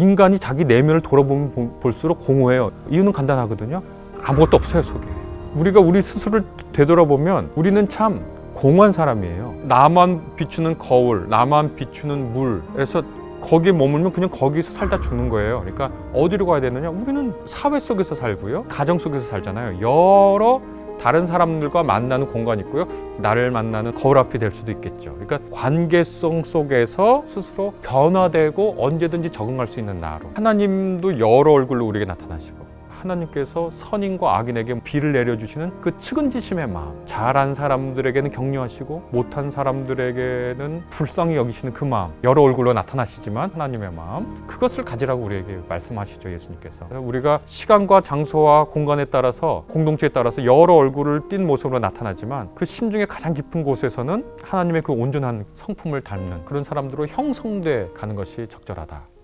인간이 자기 내면을 돌아보면 보- 볼수록 공허해요. 이유는 간단하거든요. 아무것도 없어요 속에. 우리가 우리 스스로를 되돌아보면 우리는 참 공허한 사람이에요. 나만 비추는 거울, 나만 비추는 물. 그래서 거기에 머물면 그냥 거기서 살다 죽는 거예요. 그러니까 어디로 가야 되느냐? 우리는 사회 속에서 살고요. 가정 속에서 살잖아요. 여러 다른 사람들과 만나는 공간이 있고요. 나를 만나는 거울 앞이 될 수도 있겠죠. 그러니까 관계성 속에서 스스로 변화되고 언제든지 적응할 수 있는 나로. 하나님도 여러 얼굴로 우리에게 나타나시고 하나님께서 선인과 악인에게 비를 내려주시는 그 측은지심의 마음. 잘한 사람들에게는 격려하시고 못한 사람들에게는 불쌍히 여기시는 그 마음. 여러 얼굴로 나타나시지만 하나님의 마음. 그것을 가지라고 우리에게 말씀하시죠 예수님께서. 우리가 시간과 장소와 공간에 따라서 공동체에 따라서 여러 얼굴을 띤 모습으로 나타나지만 그 심중의 가장 깊은 곳에서는 하나님의 그 온전한 성품을 닮는 그런 사람들로 형성돼 가는 것이 적절하다.